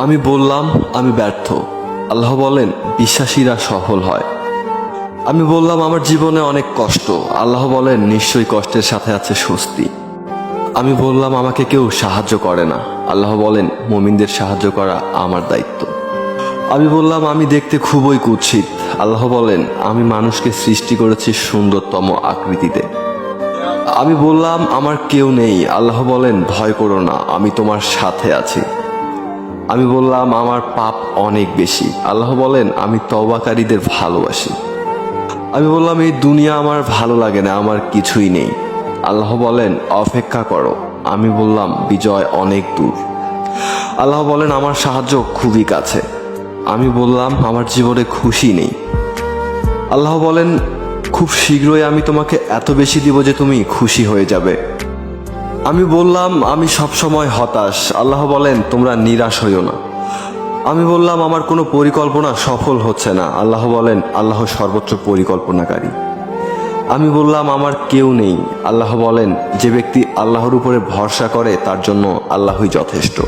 আমি বললাম, আমি ব্যর্থ। আল্লাহ বলেন, বিশ্বাসীরা সফল হয়। আমি বললাম, আমার জীবনে অনেক কষ্ট। আল্লাহ বলেন, নিশ্চয়ই কষ্টের সাথে আছে স্বস্তি। আমি বললাম, আমাকে কেউ সাহায্য করে না। আল্লাহ বলেন, মুমিনদের সাহায্য করা আমার দায়িত্ব। আমি বললাম, আমি দেখতে খুবই কুৎসিত। আল্লাহ বলেন, আমি মানুষকে সৃষ্টি করেছি সুন্দরতম আকৃতিতে। আমি বললাম, আমার কেউ নেই। আল্লাহ বলেন, ভয় করো না, আমি তোমার সাথে আছি। আমি বললাম, আমার পাপ অনেক বেশি। আল্লাহ বলেন, আমি তবাকারীদের ভালোবাসি। আমি বললাম, এই দুনিয়া আমার ভালো লাগে না, আমার কিছুই নেই। আল্লাহ বলেন, অপেক্ষা করো। আমি বললাম, বিজয় অনেক দূর। আল্লাহ বলেন, আমার সাহায্য খুবই কাছে। আমি বললাম, আমার জীবনে খুশি নেই। আল্লাহ বলেন, খুব শীঘ্রই আমি তোমাকে এত বেশি দিব যে তুমি খুশি হয়ে যাবে। আমি বললাম, আমি সবসময় হতাশ। আল্লাহ বলেন, তোমরা নিরাশ হইও না। আমি বললাম, আমার কোনো পরিকল্পনা সফল হচ্ছে না। আল্লাহ বলেন, আল্লাহ সর্বোচ্চ পরিকল্পনাকারী। আমি বললাম, আমার কেউ নেই। আল্লাহ বলেন, যে ব্যক্তি আল্লাহর উপরে ভরসা করে, তার জন্য আল্লাহই যথেষ্ট।